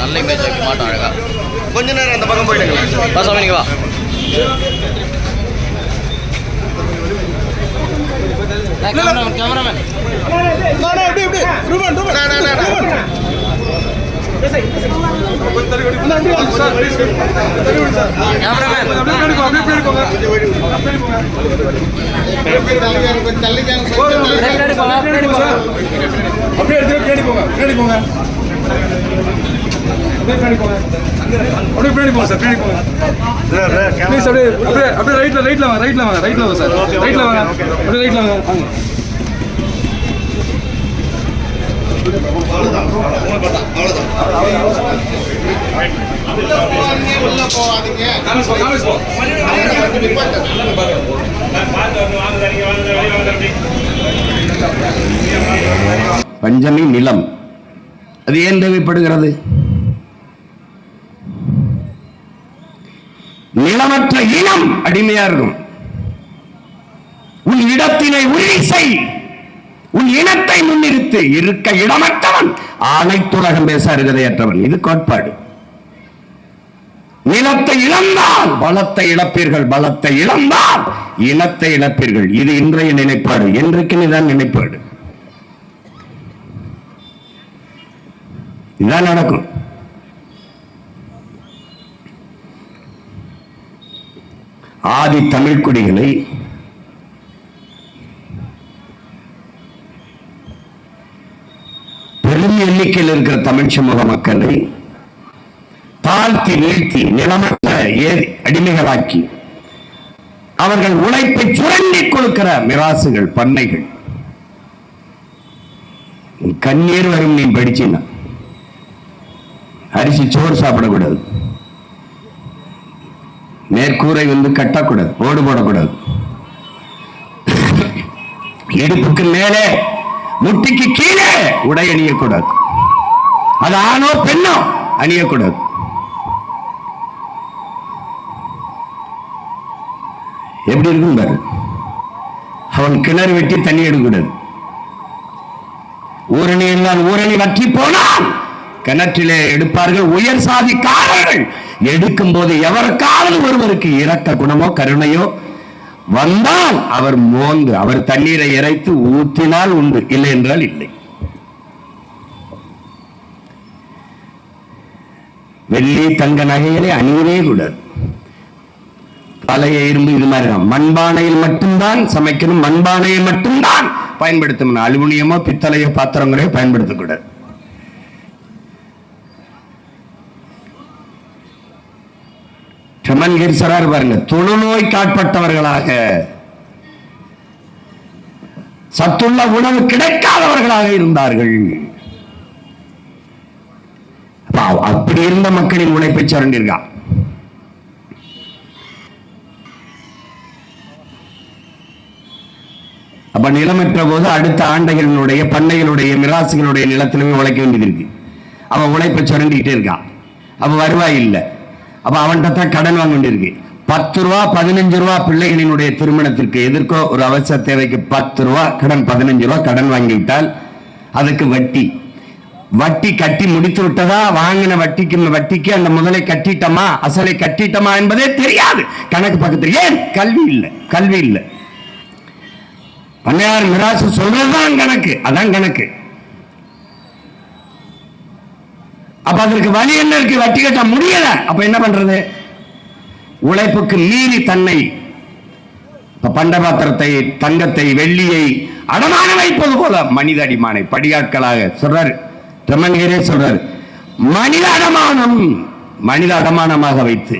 நல்ல இமேஜ் வைக்க மாட்டோம் அழகா. கொஞ்ச நேரம் அந்த பக்கம் போயிடுங்க. வா சாமி நீங்க வா. கேமராமேன் அப்படியே எடுத்து பின்னாடி போங்க பின்னாடி போங்க அப்படியே பின்னாடி போங்க அப்படியே பின்னாடி போங்க சார் பின்னாடி போங்க ப்ளீஸ் அப்படியே அப்படியே அப்படியே ரைட்ல ரைட்ல வாங்க ரைட்ல வாங்க ரைட்ல வாங்க சார் ரைட்ல வாங்க அப்படியே ரைட்ல வாங்க வாங்க உள்ள போகாதீங்க பஞ்சமி நிலம். அது ஏன் தேவைப்படுகிறது? நிலமற்ற இனம் அடிமையா இருக்கும். உன் இடத்தினை உறுதி செய். உன் இனத்தை முன்னிறுத்து. இருக்க இடமற்றவன் ஆணைத்துலகம் பேச அருகதையற்றவன். இது கோட்பாடு. இனத்தை இழந்தால். பலத்தை இழப்பீர்கள் பலத்தை இழந்தால். இனத்தை இழப்பீர்கள். இது இன்றைய நிலைப்பாடு. என்றைக்கு இதுதான் நிலைப்பாடு. இதுதான் நடக்கும். ஆதி தமிழ்குடிகளை பெரும் எண்ணிக்கையில் இருக்கிற தமிழ் சமூக மக்களை தாழ்த்தி வீழ்த்தி நிலமற்ற அடிமைகளாக்கி அவர்கள் உழைப்பை சுரண்டி கொடுக்கிற மிராசுகள் பண்ணைகள். கண்ணீர் வரும் நீ படிச்சினா அரிசி சோறு சாப்பிடக்கூடாது. மேற்கூரை வந்து கட்டக்கூடாது ஓடு போடக்கூடாது. இடுப்புக்கு மேலே முட்டிக்கு கீழே உடை அணியக்கூடாது. அது ஆணோ பெண்ணோ அணியக்கூடாது. எப்படி இருக்கும் பாரு. அவன் கிணறு வெட்டி தண்ணி எடுக்கூடாது ஊரணி எல்லாம் ஊரணி வற்றி போனால் கிணற்றிலே எடுப்பார்கள் உயர் சாதிக்காரர்கள். எடுக்கும் போது எவருக்காவது ஒருவருக்கு இரக்க குணமோ கருணையோ வந்தால் அவர் மோந்து அவர் தண்ணீரை இறைத்து ஊற்றினால் உண்டு இல்லை என்றால் இல்லை. வெள்ளி தங்க நகைகளை அணியவே கூடாது. பழைய இரும்பு இது மாதிரி தான். மண்பானையில் மட்டும்தான் சமைக்கணும் மண்பானையை மட்டும்தான் பயன்படுத்தணும். அலுமினியமோ பித்தளையோ பாத்திரங்களையோ பயன்படுத்தக்கூடாது. செமன்கீர் சொல்றாரு பாருங்க தொழுநோய் காட்பட்டவர்களாக சத்துள்ள உணவு கிடைக்காதவர்களாக இருந்தார்கள். அப்படி இருந்த மக்களின் உழைப்பை சுரண்டிருக்கான் அப்ப நிலமற்ற போது அடுத்த ஆண்டைகளினுடைய பண்ணைகளுடைய மிராசுகளுடைய நிலத்திலுமே உழைக்க வேண்டியது இருக்கு. அவன் உழைப்பை சுரண்டிக்கிட்டே இருக்கான். அப்ப வருவாய் இல்லை. அப்ப அவன்கிட்ட தான் கடன் வாங்க வேண்டியிருக்கு பத்து ரூபா பதினஞ்சு ரூபா பிள்ளைகளினுடைய திருமணத்திற்கு எதிர்க்கோ ஒரு அவசர தேவைக்கு பத்து ரூபா கடன் பதினஞ்சு ரூபா கடன் வாங்கிவிட்டால் அதுக்கு வட்டி. வட்டி கட்டி முடித்து விட்டதா? வாங்கின வட்டிக்கு வட்டிக்கு அந்த முதலை கட்டிட்டோமா? அசலை கட்டிட்டோமா என்பதே தெரியாது. கணக்கு பக்கத்தில் ஏன்? கல்வி இல்லை. கல்வி இல்லை. பண்ணையார் மிராசு சொல்றதுதான் கணக்கு அதான் கணக்கு. அப்ப அதற்கு வழி என்ன இருக்கு? வட்டி கட்ட முடியல. அப்ப என்ன பண்றது? உழைப்புக்கு மீறி தன்னை இப்ப பண்டபாத்திரத்தை தங்கத்தை வெள்ளியை அடமான வைப்பது போல மனித அடிமானை படியாட்களாக சொல்றாரு. ரமன்கரே சொல்றாரு. மனித அடமானம் மனித அடமானமாக வைத்து